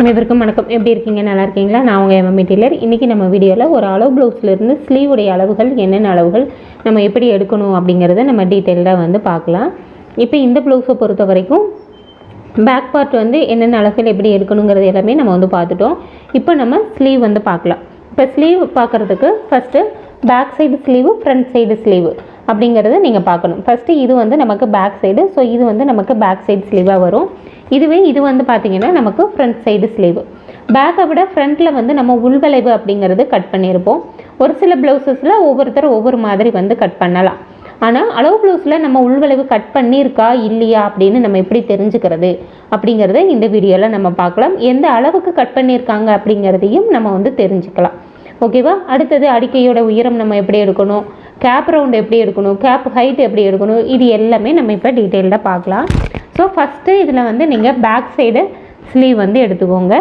அனைவருக்கும் வணக்கம். எப்படி இருக்கீங்க? நல்லா இருக்கீங்களா? நான் உங்கள் எம்எம்இ டெய்லர் இன்றைக்கி நம்ம வீடியோவில் ஒரு அளவு ப்ளவுஸ்லேருந்து ஸ்லீவுடைய அளவுகள் என்னென்ன அளவுகள் நம்ம எப்படி எடுக்கணும் அப்படிங்கிறத நம்ம டீட்டெயிலாக வந்து பார்க்கலாம். இப்போ இந்த ப்ளவுஸை பொறுத்த வரைக்கும் பேக் பார்ட் வந்து என்னென்ன அளவுகள் எப்படி எடுக்கணுங்கிறது எல்லாமே நம்ம வந்து பார்த்துட்டோம். இப்போ நம்ம ஸ்லீவ் வந்து பார்க்கலாம். இப்போ ஸ்லீவ் பார்க்குறதுக்கு first back side sleeve front side sleeve அப்படிங்கிறத நீங்கள் பார்க்கணும். ஃபஸ்ட்டு இது வந்து நமக்கு பேக் சைடு ஸோ இது வந்து நமக்கு பேக் சைடு ஸ்லீவாக வரும். இதுவே இது வந்து பார்த்திங்கன்னா நமக்கு ஃப்ரண்ட் சைடு ஸ்லீவு பேக்கை விட ஃப்ரண்ட்டில் வந்து நம்ம உள்வளைவு அப்படிங்கிறது கட் பண்ணியிருப்போம் ஒரு சில ப்ளவுசஸில் ஒவ்வொருத்தர் ஒவ்வொரு மாதிரி வந்து கட் பண்ணலாம். ஆனால் அளவு ப்ளவுஸில் நம்ம உள்வளைவு கட் பண்ணியிருக்கா இல்லையா அப்படின்னு நம்ம எப்படி தெரிஞ்சுக்கிறது அப்படிங்கிறத இந்த வீடியோவில் நம்ம பார்க்கலாம். எந்த அளவுக்கு கட் பண்ணியிருக்காங்க அப்படிங்கிறதையும் நம்ம வந்து தெரிஞ்சுக்கலாம். ஓகேவா அடுத்தது அடிக்கையோட உயரம் நம்ம எப்படி எடுக்கணும்? கேப் ரவுண்ட் எப்படி எடுக்கணும்? கேப் ஹைட் எப்படி எடுக்கணும்? இது எல்லாமே நம்ம இப்போ டீட்டெயில்டாக பார்க்கலாம். ஸோ ஃபஸ்ட்டு இதில் வந்து நீங்கள் பேக் சைடு ஸ்லீவ் வந்து எடுத்துக்கோங்க.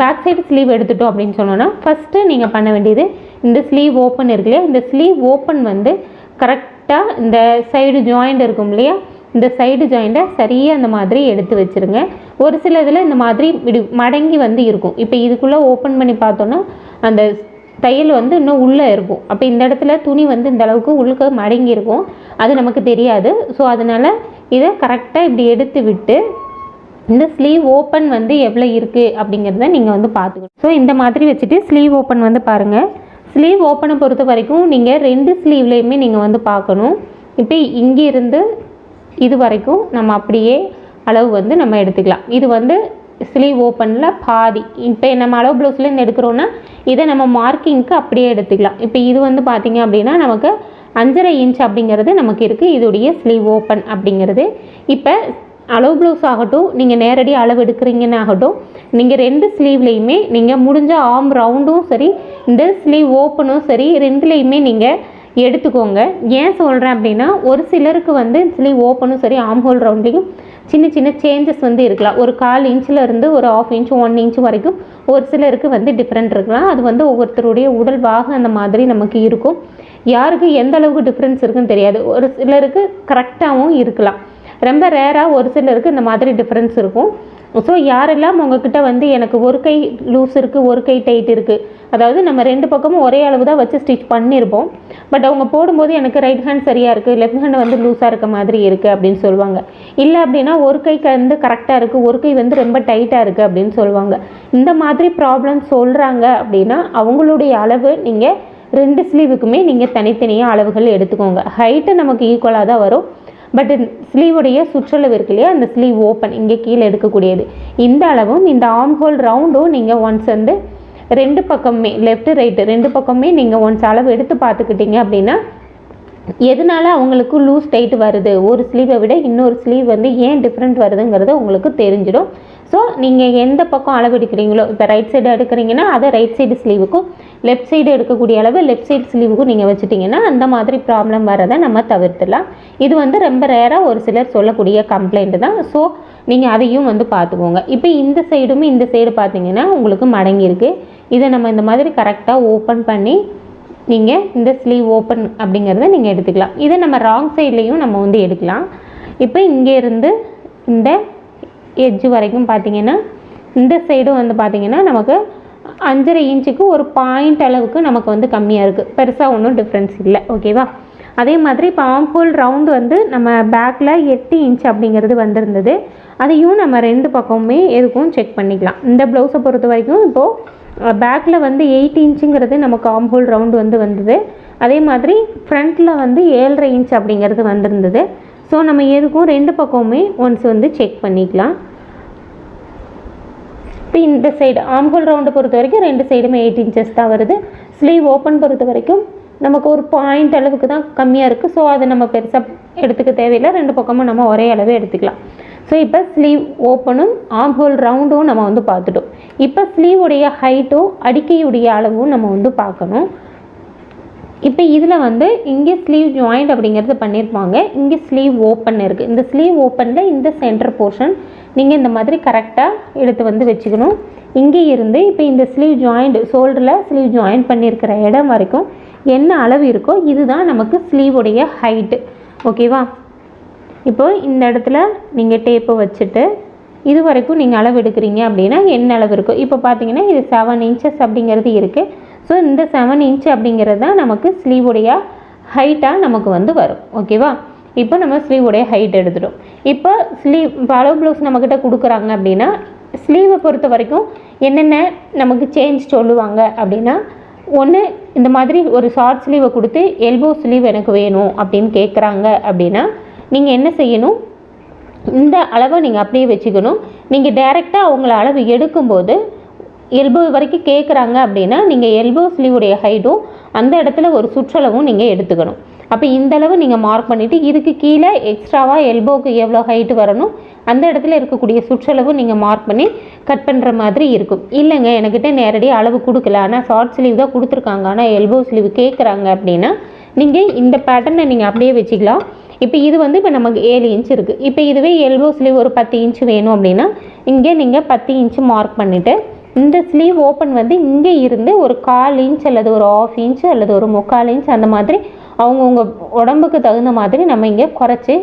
பேக் சைடு ஸ்லீவ் எடுத்துட்டோம் அப்படின்னு சொன்னோன்னா ஃபஸ்ட்டு நீங்கள் பண்ண வேண்டியது இந்த ஸ்லீவ் ஓப்பன் இருக்கு இல்லையா? இந்த ஸ்லீவ் ஓப்பன் வந்து கரெக்டாக இந்த சைடு ஜாயிண்ட் இருக்கும் இல்லையா? இந்த சைடு ஜாயிண்ட்டை சரியாக அந்த மாதிரி எடுத்து வச்சுருங்க. ஒரு சில இதில் இந்த மாதிரி இப்படி மடங்கி வந்து இருக்கும். இப்போ இதுக்குள்ளே ஓப்பன் பண்ணி பார்த்தோன்னா அந்த தையல் வந்து இன்னும் உள்ளே இருக்கும். அப்போ இந்த இடத்துல துணி வந்து இந்த அளவுக்கு உள்ளுக்க மடங்கி இருக்கும். அது நமக்கு தெரியாது. ஸோ அதனால் இதை கரெக்டாக இப்படி எடுத்து விட்டு இந்த ஸ்லீவ் ஓப்பன் வந்து எவ்வளோ இருக்குது அப்படிங்கிறத நீங்கள் வந்து பார்த்துக்கணும். ஸோ இந்த மாதிரி வச்சுட்டு ஸ்லீவ் ஓப்பன் வந்து பாருங்கள் ஸ்லீவ் ஓப்பனை பொறுத்த வரைக்கும் நீங்கள் ரெண்டு ஸ்லீவ்லேயுமே நீங்கள் வந்து பார்க்கணும். இப்போ இங்கே இருந்து இது வரைக்கும் நம்ம அப்படியே அளவு வந்து நம்ம எடுத்துக்கலாம். இது வந்து ஸ்லீவ் ஓப்பனில் பாதி. இப்போ நம்ம அளவு ப்ளவுஸ்லேருந்து எடுக்கிறோன்னா இதை நம்ம மார்க்கிங்க்கு அப்படியே எடுத்துக்கலாம். இப்போ இது வந்து பார்த்திங்க அப்படின்னா நமக்கு அஞ்சரை இன்ச் அப்படிங்கிறது நமக்கு இருக்குது இதோடைய ஸ்லீவ் ஓப்பன் அப்படிங்கிறது. இப்போ அளவு ப்ளவுஸ் ஆகட்டும் நீங்கள் நேரடி அளவு எடுக்கிறீங்கன்னு ஆகட்டும் நீங்கள் ரெண்டு ஸ்லீவ்லேயுமே நீங்கள் முடிஞ்ச ஆம் ரவுண்டும் சரி இந்த ஸ்லீவ் ஓப்பனும் சரி ரெண்டுலேயுமே நீங்கள் எடுத்துக்கோங்க. ஏன் சொல்கிறேன் அப்படின்னா ஒரு சிலருக்கு வந்து ஸ்லீவ் ஓப்பனும் சரி ஆம் ஹோல் சின்ன சின்ன சேஞ்சஸ் வந்து இருக்கலாம். ஒரு கால் இன்ச்சில் இருந்து ஒரு ஆஃப் இன்ச் ஒன் இன்ச் வரைக்கும் ஒரு சிலருக்கு வந்து டிஃப்ரெண்ட் இருக்கலாம். அது வந்து ஒவ்வொருத்தருடைய உடல் பாகம் அந்த மாதிரி நமக்கு இருக்கும். யாருக்கு எந்த அளவுக்கு டிஃப்ரென்ஸ் இருக்குன்னு தெரியாது. ஒரு சிலருக்கு கரெக்டாகவும் இருக்கலாம். ரொம்ப ரேராக ஒரு சிலருக்கு இந்த மாதிரி டிஃப்ரென்ஸ் இருக்கும். ஸோ யாரெல்லாம் உங்ககிட்ட வந்து எனக்கு ஒரு கை லூஸ் இருக்குது ஒரு கை டைட் இருக்குது அதாவது நம்ம ரெண்டு பக்கமும் ஒரே அளவு தான் வச்சு ஸ்டிச் பண்ணியிருப்போம் பட் அவங்க போடும்போது எனக்கு ரைட் ஹேண்ட் சரியாக இருக்குது லெஃப்ட் ஹேண்ட் வந்து லூஸாக இருக்க மாதிரி இருக்குது அப்படின்னு சொல்லுவாங்க. இல்லை அப்படின்னா ஒரு கை வந்து கரெக்டாக இருக்குது ஒரு கை வந்து ரொம்ப டைட்டாக இருக்குது அப்படின்னு சொல்லுவாங்க. இந்த மாதிரி ப்ராப்ளம் சொல்கிறாங்க அப்படின்னா அவங்களுடைய அளவு நீங்கள் ரெண்டு ஸ்லீவுக்குமே நீங்கள் தனித்தனியாக அளவுகள் எடுத்துக்கோங்க. ஹைட்டு நமக்கு ஈக்குவலாக தான் வரும். பட் ஸ்லீவுடைய சுற்றளவு இருக்கு இல்லையா? அந்த ஸ்லீவ் ஓப்பன் இங்கே கீழே எடுக்கக்கூடியது. இந்த அளவும் இந்த ஆம் ஹோல் ரவுண்டும் நீங்கள் ஒன்ஸ் வந்து ரெண்டு பக்கமே லெஃப்ட் ரைட்டு ரெண்டு பக்கமே நீங்கள் ஒன்ஸ் அளவு எடுத்து பார்த்துக்கிட்டீங்க அப்படின்னா எதனால அவங்களுக்கு லூஸ் டைட் வருது? ஒரு ஸ்லீவை விட இன்னொரு ஸ்லீவ் வந்து ஏன் டிஃப்ரெண்ட் வருதுங்கிறது உங்களுக்கு தெரிஞ்சிடும். ஸோ நீங்கள் எந்த பக்கம் அளவு எடுக்கிறீங்களோ இப்போ ரைட் சைடு எடுக்கிறீங்கன்னா அதை ரைட் சைடு ஸ்லீவுக்கும் லெஃப்ட் சைடு எடுக்கக்கூடிய அளவு லெஃப்ட் சைடு ஸ்லீவுக்கும் நீங்கள் வச்சுட்டிங்கன்னா அந்த மாதிரி ப்ராப்ளம் வரதை நம்ம தவிர்த்துடலாம். இது வந்து ரொம்ப ரேராக ஒரு சிலர் சொல்லக்கூடிய கம்ப்ளைண்ட் தான். ஸோ நீங்கள் அதையும் வந்து பார்த்துக்கோங்க. இப்போ இந்த சைடுமே இந்த சைடு பார்த்தீங்கன்னா உங்களுக்கு மடங்கியிருக்கு. இதை நம்ம இந்த மாதிரி கரெக்டாக ஓப்பன் பண்ணி நீங்கள் இந்த ஸ்லீவ் ஓப்பன் அப்படிங்கிறத நீங்கள் எடுத்துக்கலாம். இதை நம்ம ராங் சைட்லேயும் நம்ம வந்து எடுக்கலாம். இப்போ இங்கே இருந்து இந்த எஜ்ஜு வரைக்கும் பார்த்தீங்கன்னா இந்த சைடும் வந்து பார்த்திங்கன்னா நமக்கு அஞ்சரை இன்ச்சுக்கு ஒரு பாயிண்ட் அளவுக்கு நமக்கு வந்து கம்மியாக இருக்குது பெருசாக ஒன்றும் டிஃப்ரென்ஸ் இல்லை. ஓகேவா அதே மாதிரி இப்போ ஆம் ரவுண்டு வந்து நம்ம பேக்கில் எட்டு இன்ச் அப்படிங்கிறது வந்திருந்தது. அதையும் நம்ம ரெண்டு பக்கமுமே எதுக்கும் செக் பண்ணிக்கலாம். இந்த ப்ளவுஸை பொறுத்த வரைக்கும் இப்போது பேக்கில் வந்து எயிட் இன்ச்சுங்கிறது நமக்கு ஆம் ஹோல் ரவுண்டு வந்து வந்தது. அதே மாதிரி ஃப்ரண்ட்டில் வந்து ஏழரை இன்ச் அப்படிங்கிறது வந்திருந்தது. ஸோ நம்ம எதுக்கும் ரெண்டு பக்கமுமே ஒன்ஸ் வந்து செக் பண்ணிக்கலாம். இப்போ இந்த சைடு ஆம்ஹோல் ரவுண்டை பொறுத்த வரைக்கும் ரெண்டு சைடுமே எயிட் இன்ச்சஸ் தான் வருது. ஸ்லீவ் ஓப்பன் பொறுத்த வரைக்கும் நமக்கு ஒரு பாயிண்ட் அளவுக்கு தான் கம்மியாக இருக்குது ஸோ அதை நம்ம பெருசாக எடுத்துக்க தேவையில்லை. ரெண்டு பக்கமும் நம்ம ஒரே அளவே எடுத்துக்கலாம். ஸோ இப்போ ஸ்லீவ் ஓப்பனும் ஆம் ஹோல் ரவுண்டும் நம்ம வந்து பார்த்துட்டோம். இப்போ ஸ்லீவுடைய ஹைட்டும் அடிக்கையுடைய அளவும் நம்ம வந்து பார்க்கணும். இப்போ இதில் வந்து இங்கே ஸ்லீவ் ஜாயிண்ட் அப்படிங்கிறது பண்ணியிருப்பாங்க. இங்கே ஸ்லீவ் ஓப்பன் இருக்குது இந்த ஸ்லீவ் ஓப்பனில் இந்த சென்டர் போர்ஷன் நீங்கள் இந்த மாதிரி கரெக்டாக எடுத்து வந்து வச்சுக்கணும். இங்கே இருந்து இப்போ இந்த ஸ்லீவ் ஜாயிண்ட் ஷோல்டரில் ஸ்லீவ் ஜாயின் பண்ணியிருக்கிற இடம் வரைக்கும் என்ன அளவு இருக்கோ இதுதான் நமக்கு ஸ்லீவுடைய ஹைட்டு ஓகேவா இப்போ இந்த இடத்துல நீங்கள் டேப்பை வச்சுட்டு இது வரைக்கும் நீங்கள் அளவு எடுக்கிறீங்க அப்படின்னா என்ன அளவு இருக்கும் இப்போ பார்த்தீங்கன்னா இது செவன் இன்ச்சஸ் அப்படிங்கிறது இருக்குது ஸோ இந்த செவன் இன்ச் அப்படிங்கிறது தான் நமக்கு ஸ்லீவுடைய ஹைட்டாக நமக்கு வந்து வரும். ஓகேவா இப்போ நம்ம ஸ்லீவுடைய ஹைட் எடுத்துட்டோம். இப்போ ஸ்லீவ் இப்போ அளவு ப்ளவுஸ் நம்மக்கிட்ட கொடுக்குறாங்க அப்படின்னா ஸ்லீவை பொறுத்த வரைக்கும் என்னென்ன நமக்கு சேஞ்ச் சொல்லுவாங்க அப்படின்னா ஒன்று இந்த மாதிரி ஒரு ஷார்ட் ஸ்லீவை கொடுத்து எல்போ ஸ்லீவ் எனக்கு வேணும் அப்படின்னு கேட்குறாங்க அப்படின்னா நீங்கள் என்ன செய்யணும்? இந்த அளவை நீங்கள் அப்படியே வச்சுக்கணும். நீங்கள் டைரெக்டாக அவங்கள அளவு எடுக்கும்போது எல்போ வரைக்கும் கேட்குறாங்க அப்படின்னா நீங்கள் எல்போ ஸ்லீவுடைய ஹைட்டும் அந்த இடத்துல ஒரு சுற்றளவும் நீங்கள் எடுத்துக்கணும். அப்போ இந்த அளவு நீங்கள் மார்க் பண்ணிவிட்டு இதுக்கு கீழே எக்ஸ்ட்ராவாக எல்போவுக்கு எவ்வளோ ஹைட்டு வரணும் அந்த இடத்துல இருக்கக்கூடிய சுற்றளவு நீங்கள் மார்க் பண்ணி கட் பண்ணுற மாதிரி இருக்கும். இல்லைங்க என்கிட்ட நேரடியாக அளவு கொடுக்கல. ஆனால் ஷார்ட் ஸ்லீவ் தான் கொடுத்துருக்காங்க. ஆனால் எல்போ ஸ்லீவ் கேட்குறாங்க அப்படின்னா நீங்கள் இந்த பேட்டர்னை நீங்கள் அப்படியே வச்சுக்கலாம். இப்போ இது வந்து இப்போ நமக்கு ஏழு இன்ச் இருக்குது இப்போ இதுவே எல்போ ஸ்லீவ் ஒரு பத்து இன்ச் வேணும் அப்படின்னா இங்கே நீங்கள் பத்து இன்ச் மார்க் பண்ணிவிட்டு இந்த ஸ்லீவ் ஓப்பன் வந்து இங்கே இருந்து ஒரு கால் இன்ச் அல்லது ஒரு ஆஃப் இன்ச் அல்லது ஒரு முக்கால் இன்ச் அந்த மாதிரி அவங்கவுங்க உடம்புக்கு தகுந்த மாதிரி நம்ம இங்கே குறைச்சி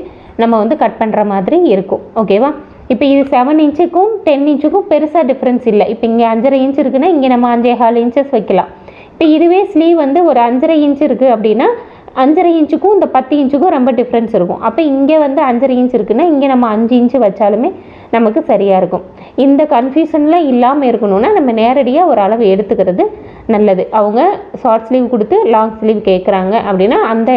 நம்ம வந்து கட் பண்ணுற மாதிரி இருக்கும். ஓகேவா இப்போ இது செவன் இன்ச்சுக்கும் டென் இன்ச்சுக்கும் பெருசாக டிஃப்ரென்ஸ் இல்லை. இப்போ இங்கே அஞ்சரை இன்ச் இருக்குன்னா இங்கே நம்ம அஞ்சே கால் இன்ச்சஸ் வைக்கலாம். இப்போ இதுவே ஸ்லீவ் வந்து ஒரு அஞ்சரை இன்ச் இருக்குது அப்படின்னா அஞ்சரை இன்ச்சுக்கும் இந்த பத்து இன்ச்சுக்கும் ரொம்ப டிஃப்ரென்ஸ் இருக்கும். அப்போ இங்கே வந்து அஞ்சரை இன்ச் இருக்குன்னா இங்கே நம்ம அஞ்சு இன்ச்சு வச்சாலுமே நமக்கு சரியாக இருக்கும். இந்த கன்ஃபியூஷன்லாம் இல்லாமல் இருக்கணும்னா நம்ம நேரடியாக ஒரு அளவு எடுத்துக்கிறது நல்லது. அவங்க ஷார்ட் ஸ்லீவ் கொடுத்து லாங் ஸ்லீவ் கேட்குறாங்க அப்படின்னா அந்த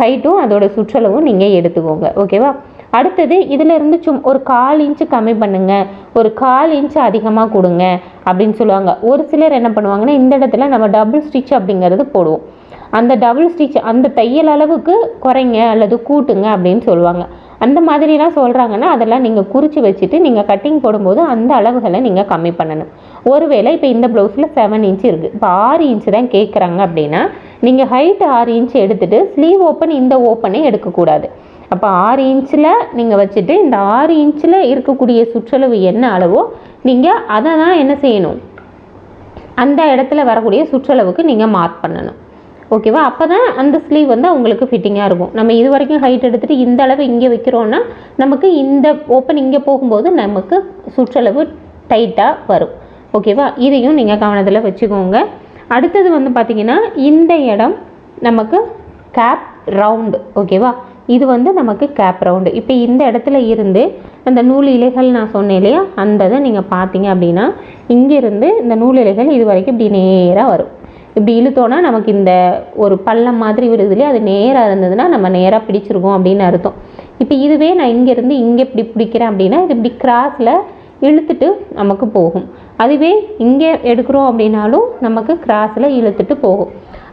ஹைட்டும் அதோட சுற்றளவும் நீங்கள் எடுத்துக்கோங்க. ஓகேவா அடுத்தது இதிலிருந்து சும் ஒரு கால் இன்ச்சு கம்மி பண்ணுங்க. ஒரு கால் இன்ச்சு அதிகமாக கொடுங்க அப்படின்னு சொல்லுவாங்க. ஒரு சிலர் என்ன பண்ணுவாங்கன்னா இந்த இடத்துல நம்ம டபுள் ஸ்டிச் அப்படிங்கிறது போடுவோம். அந்த டபுள் ஸ்டிச் அந்த தையல் அளவுக்கு குறைங்க அல்லது கூட்டுங்க அப்படின்னு சொல்லுவாங்க. அந்த மாதிரிலாம் சொல்கிறாங்கன்னா அதெல்லாம் நீங்கள் குறித்து வச்சுட்டு நீங்கள் கட்டிங் போடும்போது அந்த அளவுகளை நீங்கள் கம்மி பண்ணணும். ஒருவேளை இப்போ இந்த ப்ளவுஸில் செவன் இன்ச் இருக்குது இப்போ ஆறு இன்ச்சு தான் கேட்குறாங்க அப்படின்னா நீங்கள் ஹைட் ஆறு இன்ச் எடுத்துகிட்டு ஸ்லீவ் ஓப்பன் இந்த ஓப்பனே எடுக்கக்கூடாது. அப்போ ஆறு இன்ச்சில் நீங்கள் வச்சுட்டு இந்த ஆறு இன்ச்சில் இருக்கக்கூடிய சுற்றளவு என்ன அளவோ நீங்கள் அதை தான் என்ன செய்யணும்? அந்த இடத்துல வரக்கூடிய சுற்றளவுக்கு நீங்கள் மார்க் பண்ணணும். ஓகேவா? அப்போ தான் அந்த ஸ்லீவ் வந்து அவங்களுக்கு ஃபிட்டிங்காக இருக்கும். நம்ம இது வரைக்கும் ஹைட் எடுத்துகிட்டு இந்த அளவு இங்கே வைக்கிறோன்னா நமக்கு இந்த ஓப்பன் இங்கே போகும்போது நமக்கு சுற்றளவு டைட்டாக வரும். ஓகேவா? இதையும் நீங்கள் கவனத்தில் வச்சுக்கோங்க. அடுத்தது வந்து பார்த்திங்கன்னா இந்த இடம் நமக்கு கேப் ரவுண்டு ஓகேவா? இது வந்து நமக்கு கேப் ரவுண்டு இப்போ இந்த இடத்துல இருந்து அந்த நூல் இலைகள் நான் சொன்னேன் இல்லையா? அந்த இதை நீங்கள் பார்த்தீங்க அப்படின்னா இங்கேருந்து இந்த நூல் இலைகள் இது வரைக்கும் இப்படி நேராக வரும். இப்படி இழுத்தோன்னா நமக்கு இந்த ஒரு பள்ளம் மாதிரி விடுது இல்லையா அது நேராக இருந்ததுன்னா நம்ம நேராக பிடிச்சிருக்கோம் அப்படின்னு அர்த்தம். இப்போ இதுவே நான் இங்கேருந்து இங்கே இப்படி பிடிக்கிறேன் அப்படின்னா இது இப்படி கிராஸில் இழுத்துட்டு நமக்கு போகும். அதுவே இங்கே எடுக்கிறோம் அப்படின்னாலும் நமக்கு கிராஸில் இழுத்துட்டு போகும்.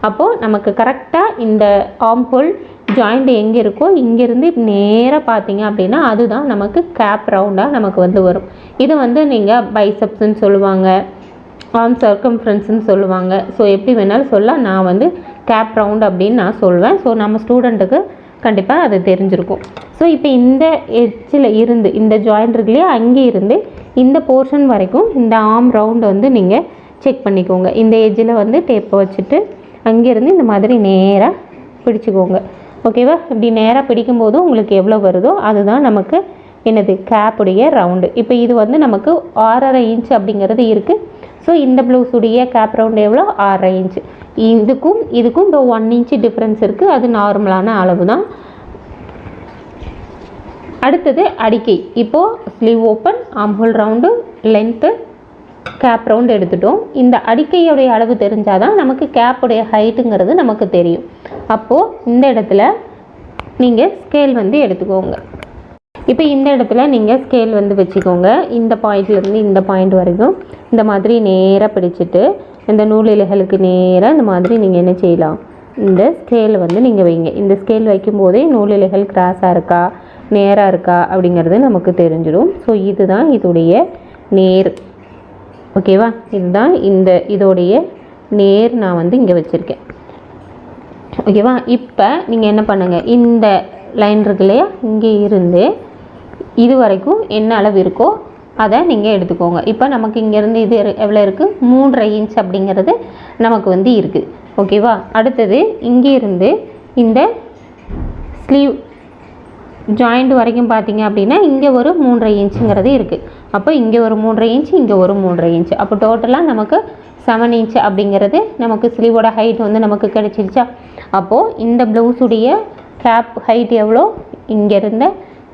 அப்போது நமக்கு கரெக்டாக இந்த ஆம்புல் ஜாயிண்ட் எங்கே இருக்கோ இங்கேருந்து நேராக பார்த்தீங்க அப்படின்னா அதுதான் நமக்கு கேப் ரவுண்டாக நமக்கு வந்து வரும். இது வந்து நீங்கள் பைசப்ஸ்ன்னு சொல்லுவாங்க. ஆம் சர்க்கம்ஃபரன்ஸ்னு சொல்லுவாங்க. ஸோ எப்படி வேணாலும் சொல்ல நான் வந்து கேப் ரவுண்ட் அப்படின்னு நான் சொல்வேன். ஸோ நம்ம ஸ்டூடெண்ட்டுக்கு கண்டிப்பாக அது தெரிஞ்சிருக்கும். ஸோ இப்போ இந்த எச்சில் இருந்து இந்த ஜாயிண்ட் இருக்குல்லையா அங்கே இருந்து இந்த போர்ஷன் வரைக்கும் இந்த ஆம் ரவுண்ட் வந்து நீங்கள் செக் பண்ணிக்கோங்க. இந்த எஜ்ஜில் வந்து டேப்பை வச்சுட்டு அங்கேருந்து இந்த மாதிரி நேராக பிடிச்சிக்கோங்க. ஓகேவா இப்படி நேராக பிடிக்கும்போது உங்களுக்கு எவ்வளோ வருதோ அதுதான் நமக்கு என்னது? கேப்புடைய ரவுண்டு இப்போ இது வந்து நமக்கு ஆறரை இன்ச் அப்படிங்கிறது இருக்குது ஸோ இந்த ப்ளவுஸுடைய கேப் ரவுண்ட் எவ்வளோ ஆறரை இன்ச்சு இதுக்கும் இதுக்கும் இந்த ஒன் இன்ச்சு டிஃப்ரென்ஸ் இருக்குது அது நார்மலான அளவு தான் அடுத்தது அடிக்கை. இப்போது sleeve open armhole round length cap round எடுத்துட்டோம். இந்த அடிக்கையுடைய அளவு தெரிஞ்சால் தான் நமக்கு கேப்புடைய ஹைட்டுங்கிறது நமக்கு தெரியும். அப்போது இந்த இடத்துல நீங்கள் ஸ்கேல் வந்து எடுத்துக்கோங்க. இப்போ இந்த இடத்துல நீங்கள் ஸ்கேல் வந்து வச்சுக்கோங்க. இந்த பாயிண்ட்லேருந்து இந்த பாயிண்ட் வரைக்கும் இந்த மாதிரி நேராக பிடிச்சிட்டு இந்த நூல் இலைகளுக்கு நேராக இந்த மாதிரி நீங்கள் என்ன செய்யலாம்? இந்த ஸ்கேல் வந்து நீங்கள் வைங்க. இந்த ஸ்கேல் வைக்கும்போதே நூல் இலைகள் கிராஸாக இருக்கா நேராக இருக்கா அப்படிங்கிறது நமக்கு தெரிஞ்சிடும். ஸோ இதுதான் இதோடைய நேர். ஓகேவா இதுதான் இந்த இதோடைய நேர் நான் வந்து இங்கே வச்சுருக்கேன். ஓகேவா இப்போ நீங்கள் என்ன பண்ணுங்கள் இந்த லைன் இருக்கு இல்லையா? இங்கே இருந்து இது வரைக்கும் என்ன அளவு இருக்கோ அதை நீங்கள் எடுத்துக்கோங்க. இப்போ நமக்கு இங்கேருந்து இது எவ்வளோ இருக்குது மூன்றரை இன்ச் அப்படிங்கிறது நமக்கு வந்து இருக்குது ஓகேவா அடுத்தது இங்கே இருந்து இந்த ஸ்லீவ் ஜாயிண்ட் வரைக்கும் பார்த்தீங்க அப்படின்னா இங்கே ஒரு மூன்றரை இன்ச்சுங்கிறது இருக்குது அப்போ இங்கே ஒரு மூன்றரை இன்ச் இங்கே ஒரு மூன்றரை இன்ச் அப்போ டோட்டலாக நமக்கு செவன் இன்ச் அப்படிங்கிறது நமக்கு ஸ்லீவோட ஹைட் வந்து நமக்கு கிடச்சிருச்சா? அப்போது இந்த ப்ளவுஸுடைய கேப் ஹைட் எவ்வளோ? இங்கேருந்து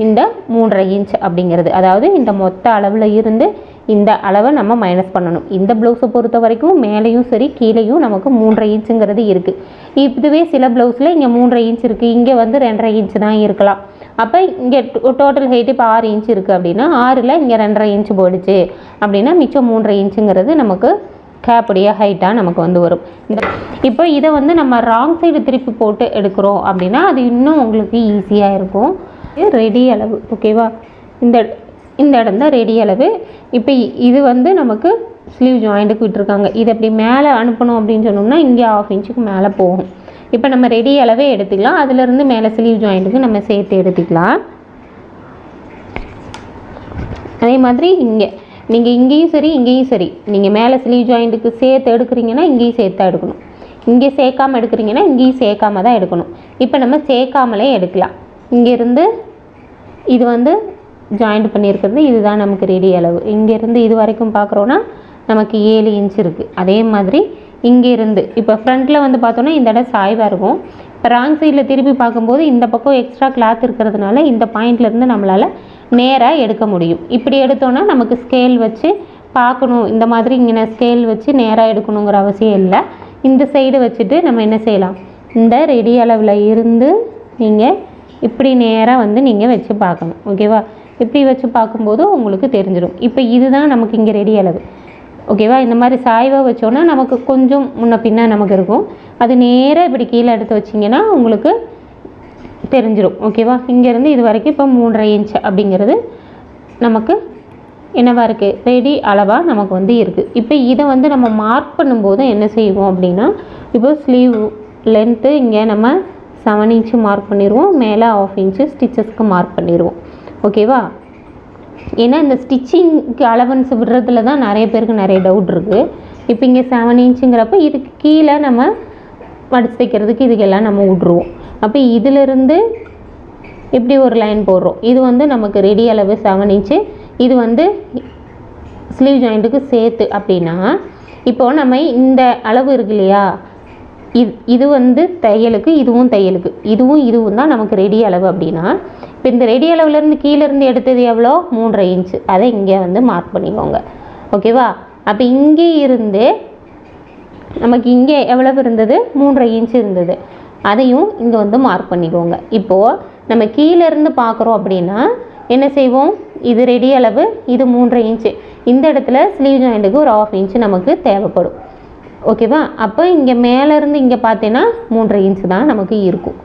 இந்த மூன்றரை இன்ச் அப்படிங்கிறது. அதாவது இந்த மொத்த அளவில் இருந்து இந்த அளவை நம்ம மைனஸ் பண்ணணும். இந்த ப்ளவுஸை பொறுத்த வரைக்கும் மேலேயும் சரி கீழேயும் நமக்கு மூன்றரை இன்ச்சுங்கிறது இருக்குது இதுவே சில ப்ளவுஸில் இங்கே மூன்றரை இன்ச் இருக்குது இங்கே வந்து ரெண்டரை இன்ச் தான் இருக்கலாம். அப்போ இங்கே டோட்டல் ஹைட் இப்போ ஆறு இன்ச் இருக்குது அப்படின்னா ஆறில் இங்கே ரெண்டரை இன்ச் போயிடுச்சு அப்படின்னா மிச்சம் மூன்றரை இன்ச்சுங்கிறது நமக்கு கேப்புடைய ஹைட்டாக நமக்கு வந்து வரும். இந்த இப்போ இதை வந்து நம்ம ராங் சைடு திருப்பி போட்டு எடுக்கிறோம் அப்படின்னா அது இன்னும் உங்களுக்கு ஈஸியாக இருக்கும். இது ரெடி அளவு ஓகேவா இந்த இந்த இடம் தான் ரெடி அளவு. இப்போ இது வந்து நமக்கு ஸ்லீவ் ஜாயிண்ட்டுக்கு விட்டுருக்காங்க. இது அப்படி மேலே அனுப்பணும் அப்படின்னு சொன்னோம்னா இங்கே ஆஃப் இன்ச்சுக்கு மேலே போகும். இப்போ நம்ம ரெடி அளவே எடுத்துக்கலாம். அதுலேருந்து மேலே ஸ்லீவ் ஜாயிண்ட்டுக்கு நம்ம சேர்த்து எடுத்துக்கலாம். அதே மாதிரி இங்கே நீங்கள் இங்கேயும் சரி இங்கேயும் சரி. நீங்கள் மேலே ஸ்லீவ் ஜாயிண்ட்டுக்கு சேர்த்து எடுக்கிறீங்கன்னா இங்கேயும் சேர்த்து தான் எடுக்கணும். இங்கே சேர்க்காமல் எடுக்கிறீங்கன்னா இங்கேயும் சேர்க்காம தான் எடுக்கணும். இப்போ நம்ம சேர்க்காமலே எடுக்கலாம். இங்கேருந்து இது வந்து ஜாயிண்ட் பண்ணியிருக்கிறது இதுதான் நமக்கு ரெடி அளவு. இங்கேருந்து இது வரைக்கும் பார்க்குறோன்னா நமக்கு ஏழு இன்ச் இருக்குது அதே மாதிரி இங்கேருந்து இப்போ ஃப்ரண்ட்டில் வந்து பார்த்தோன்னா இந்த இடம் சாய்வாக இருக்கும். இப்போ ராங் சைடில் திருப்பி பார்க்கும்போது இந்த பக்கம் எக்ஸ்ட்ரா கிளாத் இருக்கிறதுனால இந்த பாயிண்ட்லேருந்து நம்மளால் நேராக எடுக்க முடியும். இப்படி எடுத்தோன்னா நமக்கு ஸ்கேல் வச்சு பார்க்கணும். இந்த மாதிரி இங்கே ஸ்கேல் வச்சு நேராக எடுக்கணுங்கிற அவசியம் இல்லை. இந்த சைடு வச்சுட்டு நம்ம என்ன செய்யலாம்? இந்த ரெடி அளவில் இருந்து நீங்கள் இப்படி நேராக வந்து நீங்கள் வச்சு பார்க்கணும் ஓகேவா இப்படி வச்சு பார்க்கும்போது உங்களுக்கு தெரிஞ்சிடும். இப்போ இதுதான் நமக்கு இங்கே ரெடி அளவு ஓகேவா இந்த மாதிரி சாய்வாக வச்சோன்னா நமக்கு கொஞ்சம் முன்ன பின்ன நமக்கு இருக்கும். அது நேராக இப்படி கீழே எடுத்து வச்சிங்கன்னா உங்களுக்கு தெரிஞ்சிடும் ஓகேவா இங்கேருந்து இது வரைக்கும் இப்போ மூன்றரை இன்ச் அப்படிங்கிறது நமக்கு என்னவாக இருக்குது ரெடி அளவாக நமக்கு வந்து இருக்குது இப்போ இதை வந்து நம்ம மார்க் பண்ணும்போது என்ன செய்வோம் அப்படின்னா இப்போ ஸ்லீவ் லென்த்து இங்கே நம்ம செவன் இன்ச்சு மார்க் பண்ணிடுவோம் மேலே ஆஃப் இன்ச்சு ஸ்டிச்சஸ்க்கு மார்க் பண்ணிடுவோம் ஓகேவா ஏன்னா இந்த ஸ்டிச்சிங்க்கு அலவன்ஸ் விடுறதுல தான் நிறைய பேருக்கு நிறைய டவுட் இருக்குது இப்போ இங்கே செவன் இன்ச்சுங்கிறப்ப இதுக்கு கீழே நம்ம மடிச்சு தைக்கிறதுக்கு இதுக்கெல்லாம் நம்ம விட்ருவோம் அப்போ இதிலிருந்து இப்படி ஒரு லைன் போடுறோம். இது வந்து நமக்கு ரெடி அளவு செவன் இன்ச்சு இது வந்து ஸ்லீவ் ஜாயிண்ட்டுக்கு சேர்த்து அப்படின்னா இப்போ நம்ம இந்த அளவு இருக்கு இல்லையா? இது இது வந்து தையலுக்கு இதுவும் தையலுக்கு. இதுவும் இதுவும் தான் நமக்கு ரெடி அளவு அப்படின்னா இப்போ இந்த ரெடி அளவுலேருந்து கீழேருந்து எடுத்தது எவ்வளோ? மூன்றரை இன்ச்சு. அதை இங்கே வந்து மார்க் பண்ணிக்கோங்க. ஓகேவா அப்போ இங்கே இருந்து நமக்கு இங்கே எவ்வளவு இருந்தது? மூன்றரை இன்ச் இருந்தது. அதையும் இங்கே வந்து மார்க் பண்ணிக்கோங்க. இப்போது நம்ம கீழேருந்து பார்க்குறோம் அப்படின்னா என்ன செய்வோம்? இது ரெடி அளவு இது மூன்றரை இன்ச்சு. இந்த இடத்துல ஸ்லீவ் ஜாயிண்ட்டுக்கு ஒரு ஆஃப் இன்ச்சு நமக்கு தேவைப்படும். ஓகேவா? அப்போ இங்கே மேலேருந்து இங்கே பார்த்தீங்கன்னா மூன்றரை இன்ச்சு தான் நமக்கு இருக்கும்.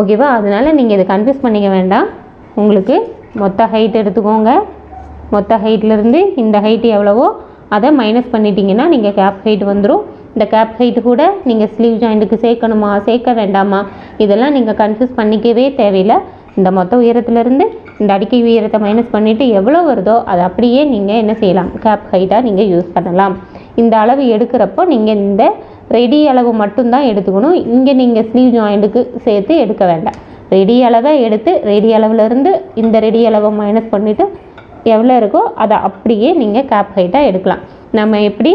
ஓகேவா? அதனால் நீங்கள் இதை கன்ஃபியூஸ் பண்ணிக்க வேண்டாம். உங்களுக்கு மொத்த ஹைட் எடுத்துக்கோங்க. மொத்த ஹைட்லேருந்து இந்த ஹைட் எவ்வளவோ அதை மைனஸ் பண்ணிட்டீங்கன்னா நீங்கள் கேப் ஹைட் வந்துடும் இந்த கேப் ஹைட்டு கூட நீங்கள் ஸ்லீவ் ஜாயிண்ட்டுக்கு சேர்க்கணுமா சேர்க்க வேண்டாமா? இதெல்லாம் நீங்கள் கன்ஃபியூஸ் பண்ணிக்கவே தேவையில்லை. இந்த மொத்த உயரத்துலேருந்து இந்த அடிக்கை உயரத்தை மைனஸ் பண்ணிவிட்டு எவ்வளோ வருதோ அதை அப்படியே நீங்கள் என்ன செய்யலாம்? கேப் ஹைட்டாக நீங்கள் யூஸ் பண்ணலாம். இந்த அளவு எடுக்கிறப்போ நீங்கள் இந்த ரெடி அளவு மட்டும்தான் எடுத்துக்கணும். இங்கே நீங்கள் ஸ்லீவ் ஜாயிண்ட்டுக்கு சேர்த்து எடுக்க வேண்டாம். ரெடி அளவை எடுத்து ரெடி அளவுலேருந்து இந்த ரெடி அளவை மைனஸ் பண்ணிவிட்டு எவ்வளோ இருக்கோ அதை அப்படியே நீங்கள் கேப் ஹைட்டாக எடுக்கலாம். நம்ம எப்படி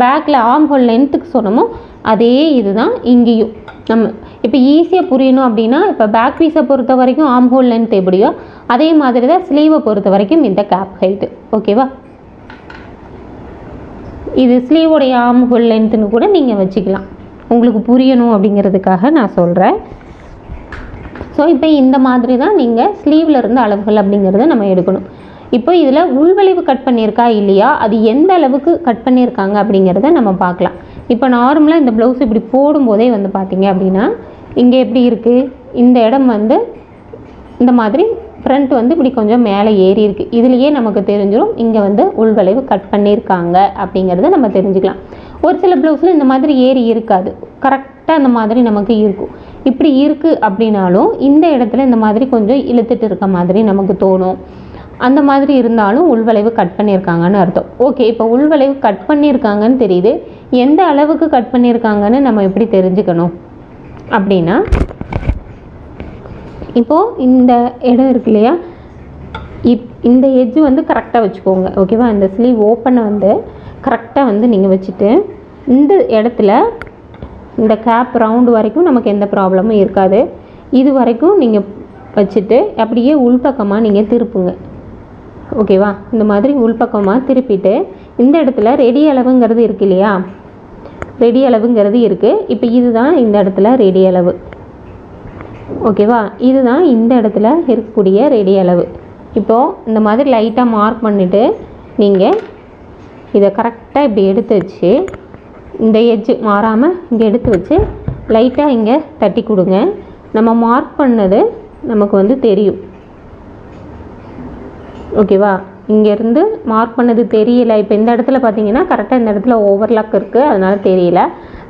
பேக்கில் ஆர்ம் ஹோல் லென்த்துக்கு சொன்னோமோ அதே இதுதான் இங்கேயும். நம்ம இப்போ ஈஸியாக புரியணும் அப்படின்னா இப்போ பேக் பீஸை பொறுத்த வரைக்கும் ஆர்ம் ஹோல் லென்த் எப்படியோ அதே மாதிரி தான் ஸ்லீவை பொறுத்த வரைக்கும் இந்த கேப் ஹைட்டு ஓகேவா இது ஸ்லீவோடைய ஆம் ஹோல் லென்த்துன்னு கூட நீங்கள் வச்சுக்கலாம். உங்களுக்கு புரியணும் அப்படிங்கிறதுக்காக நான் சொல்கிறேன் ஸோ இப்போ இந்த மாதிரி தான் நீங்கள் ஸ்லீவில் இருந்து அளவுகள் அப்படிங்கிறத நம்ம எடுக்கணும். இப்போ இதில் உள்வளைவு கட் பண்ணியிருக்கா இல்லையா? அது எந்த அளவுக்கு கட் பண்ணியிருக்காங்க அப்படிங்கிறத நம்ம பார்க்கலாம். இப்போ நார்மலாக இந்த ப்ளவுஸ் இப்படி போடும்போதே வந்து பார்த்திங்க அப்படின்னா இங்கே எப்படி இருக்குது இந்த இடம் வந்து இந்த மாதிரி ஃப்ரண்ட் வந்து இப்படி கொஞ்சம் மேலே ஏறி இருக்குது இதுலேயே நமக்கு தெரிஞ்சிடும் இங்கே வந்து உள்வளைவு கட் பண்ணியிருக்காங்க அப்படிங்கிறத நம்ம தெரிஞ்சுக்கலாம். ஒரு சில ப்ளவுஸில் இந்த மாதிரி ஏறி இருக்காது. கரெக்டாக அந்த மாதிரி நமக்கு இருக்கும். இப்படி இருக்குது அப்படின்னாலும் இந்த இடத்துல இந்த மாதிரி கொஞ்சம் இழுத்துட்டு இருக்க மாதிரி நமக்கு தோணும். அந்த மாதிரி இருந்தாலும் உள்வளைவு கட் பண்ணியிருக்காங்கன்னு அர்த்தம். ஓகே இப்போ உள்வளைவு கட் பண்ணியிருக்காங்கன்னு தெரியுது. எந்த அளவுக்கு கட் பண்ணியிருக்காங்கன்னு நம்ம எப்படி தெரிஞ்சுக்கணும்? அப்படின்னா இப்போது இந்த இடம் இருக்கு இல்லையா? இப் இந்த எஜ்ஜு வந்து கரெக்டாக வச்சுக்கோங்க ஓகேவா இந்த ஸ்லீவ் ஓப்பனை வந்து கரெக்டாக வந்து நீங்கள் வச்சுட்டு இந்த இடத்துல இந்த கேப் ரவுண்டு வரைக்கும் நமக்கு எந்த ப்ராப்ளமும் இருக்காது. இது வரைக்கும் நீங்கள் வச்சுட்டு அப்படியே உள்பக்கமாக நீங்கள் திருப்புங்க. ஓகேவா இந்த மாதிரி உள்பக்கமாக திருப்பிட்டு இந்த இடத்துல ரெடி அளவுங்கிறது இருக்கு இல்லையா? ரெடி அளவுங்கிறது இருக்குது இப்போ இதுதான் இந்த இடத்துல ரெடி அளவு. ஓகேவா இதுதான் இந்த இடத்துல இருக்கக்கூடிய ரெடி அளவு. இப்போது இந்த மாதிரி லைட்டாக மார்க் பண்ணிவிட்டு நீங்கள் இதை கரெக்டாக இப்படி எடுத்து வச்சு இந்த எஜ்ஜு மாறாமல் இங்கே எடுத்து வச்சு லைட்டாக இங்கே தட்டி கொடுங்க. நம்ம மார்க் பண்ணது நமக்கு வந்து தெரியும். ஓகேவா இங்கேருந்து மார்க் பண்ணது தெரியல. இப்போ இந்த இடத்துல பார்த்தீங்கன்னா கரெக்டாக இந்த இடத்துல ஓவர்லாக் இருக்குது அதனால் தெரியல.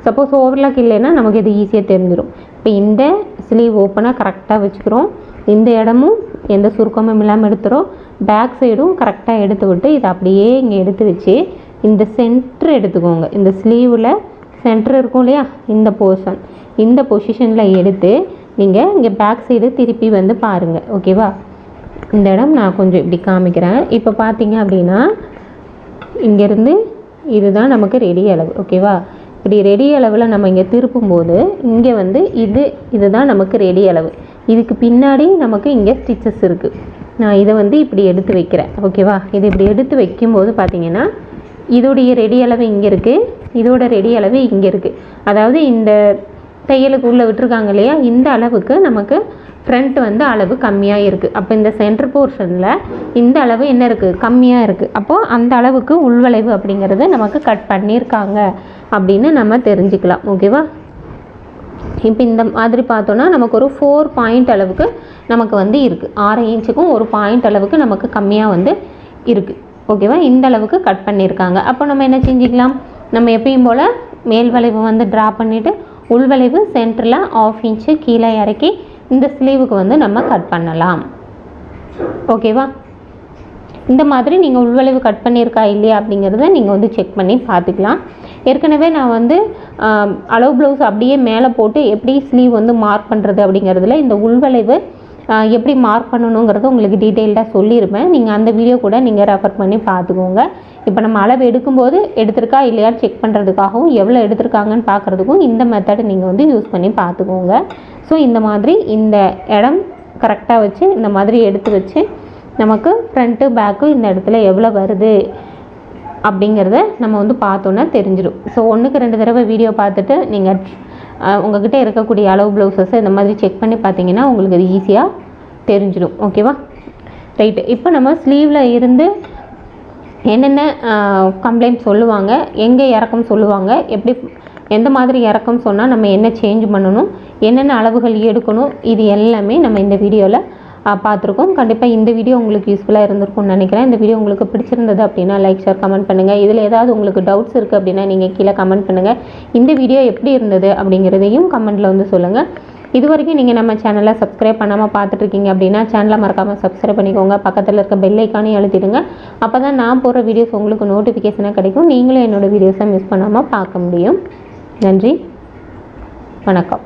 சப்போஸ் ஓவர்லாக் இல்லைன்னா நமக்கு இது ஈஸியாக தெரிஞ்சிடும் இப்போ இந்த ஸ்லீவ் ஓப்பனாக கரெக்டாக வச்சுக்கிறோம். இந்த இடமும் எந்த சுருக்கமும் இல்லாமல் எடுத்துகிறோம் பேக் சைடும் கரெக்டாக எடுத்து விட்டு இதை அப்படியே இங்கே எடுத்து வச்சு இந்த சென்ட்ரு எடுத்துக்கோங்க. இந்த ஸ்லீவில் சென்டர் இருக்கும் இல்லையா? இந்த போர்ஷன் இந்த பொசிஷனில் எடுத்து நீங்கள் இங்கே பேக் சைடு திருப்பி வந்து பாருங்கள் ஓகேவா இந்த இடம் நான் கொஞ்சம் இப்படி காமிக்கிறேன். இப்போ பார்த்தீங்க அப்படின்னா இங்கேருந்து இதுதான் நமக்கு ரெடி அளவு. ஓகேவா இப்படி ரெடி அளவில் நம்ம இங்கே திருப்பும்போது இங்கே வந்து இது இதுதான் நமக்கு ரெடி அளவு. இதுக்கு பின்னாடி நமக்கு இங்கே ஸ்டிச்சஸ் இருக்குது நான் இதை வந்து இப்படி எடுத்து வைக்கிறேன். ஓகேவா இது இப்படி எடுத்து வைக்கும்போது பார்த்தீங்கன்னா இதோடைய ரெடி அளவு இங்கே இருக்குது இதோட ரெடி அளவு இங்கே இருக்குது அதாவது இந்த தையலுக்கு உள்ளே விட்டுருக்காங்க இல்லையா? இந்த அளவுக்கு நமக்கு ஃப்ரண்ட் வந்து அளவு கம்மியாக இருக்குது அப்போ இந்த சென்டர் போர்ஷனில் இந்த அளவு என்ன இருக்குது கம்மியாக இருக்குது அப்போது அந்த அளவுக்கு உள்வளைவு அப்படிங்கிறது நமக்கு கட் பண்ணியிருக்காங்க அப்படின்னு நம்ம தெரிஞ்சுக்கலாம். ஓகேவா இப்போ இந்த மாதிரி பார்த்தோன்னா நமக்கு ஒரு ஃபோர் பாயிண்ட் அளவுக்கு நமக்கு வந்து இருக்குது ஆறு இன்ச்சுக்கும் ஒரு பாயிண்ட் அளவுக்கு நமக்கு கம்மியாக வந்து இருக்குது ஓகேவா இந்த அளவுக்கு கட் பண்ணியிருக்காங்க. அப்போ நம்ம என்ன செஞ்சுக்கலாம்? நம்ம எப்பயும் போல் மேல் வளைவு வந்து ட்ரா பண்ணிவிட்டு உள்வளைவு சென்டரில் ஆஃப் இன்ச்சு கீழே இறக்கி இந்த ஸ்லீவுக்கு வந்து நம்ம கட் பண்ணலாம். ஓகேவா இந்த மாதிரி நீங்கள் உள்வளைவு கட் பண்ணியிருக்கா இல்லையா அப்படிங்கிறத நீங்கள் வந்து செக் பண்ணி பார்த்துக்கலாம். ஏற்கனவே நான் வந்து அளவு ப்ளவுஸ் அப்படியே மேலே போட்டு எப்படி ஸ்லீவ் வந்து மார்க் பண்ணுறது அப்படிங்கிறதுல இந்த உள்வளைவு எப்படி மார்க் பண்ணணுங்கிறத உங்களுக்கு டீட்டெயில்டாக சொல்லியிருப்பேன் நீங்கள் அந்த வீடியோ கூட நீங்கள் ரெஃபர் பண்ணி பார்த்துக்கோங்க. இப்போ நம்ம அளவு எடுக்கும்போது எடுத்திருக்கா இல்லையா செக் பண்ணுறதுக்காகவும் எவ்வளோ எடுத்திருக்காங்கன்னு பார்க்குறதுக்கும் இந்த மெத்தடை நீங்கள் வந்து யூஸ் பண்ணி பார்த்துக்கோங்க. ஸோ இந்த மாதிரி இந்த இடம் கரெக்டாக வச்சு இந்த மாதிரி எடுத்து வச்சு நமக்கு ஃப்ரண்ட்டு பேக்கு இந்த இடத்துல எவ்வளோ வருது அப்படிங்கிறத நம்ம வந்து பார்த்தோன்னா தெரிஞ்சிடும். ஸோ ஒன்றுக்கு ரெண்டு தடவை வீடியோ பார்த்துட்டு நீங்கள் உங்ககிட்ட இருக்கக்கூடிய அளவு ப்ளவுசஸை இந்த மாதிரி செக் பண்ணி பார்த்தீங்கன்னா உங்களுக்கு அது ஈஸியாக தெரிஞ்சிடும். ஓகேவா ரைட்டு இப்போ நம்ம ஸ்லீவில் இருந்து என்னென்ன கம்ப்ளைண்ட் சொல்லுவாங்க எங்கே இறக்கம் சொல்லுவாங்க எப்படி எந்த மாதிரி இறக்கம் சொன்னால் நம்ம என்ன சேஞ்ச் பண்ணணும் என்னென்ன அளவுகள் எடுக்கணும் இது எல்லாமே நம்ம இந்த வீடியோவில் பார்த்துருக்கோம். கண்டிப்பாக இந்த வீடியோ உங்களுக்கு யூஸ்ஃபுல்லாக இருந்திருக்கும்னு நினைக்கிறேன். இந்த வீடியோ உங்களுக்கு பிடிச்சிருந்தது அப்படின்னா லைக் ஷேர் கமெண்ட் பண்ணுங்கள் இதில் ஏதாவது உங்களுக்கு டவுட்ஸ் இருக்குது அப்படின்னா நீங்கள் கீழே கமெண்ட் பண்ணுங்கள் இந்த வீடியோ எப்படி இருந்தது அப்படிங்கிறதையும் கமெண்ட்டில் வந்து சொல்லுங்கள் இது வரைக்கும் நீங்கள் நம்ம சேனலை சப்ஸ்கிரைப் பண்ணாமல் பார்த்துட்ருக்கீங்க அப்படின்னா சேனலை மறக்காமல் சப்ஸ்கிரைப் பண்ணிக்கோங்க. பக்கத்தில் இருக்க பெல் ஐக்கானையும் அழுத்திடுங்க. அப்போ தான் நான் போகிற வீடியோஸ் உங்களுக்கு நோட்டிஃபிகேஷனாக கிடைக்கும். நீங்களும் என்னோடய வீடியோஸை மிஸ் பண்ணாமல் பார்க்க முடியும். நன்றி. வணக்கம்.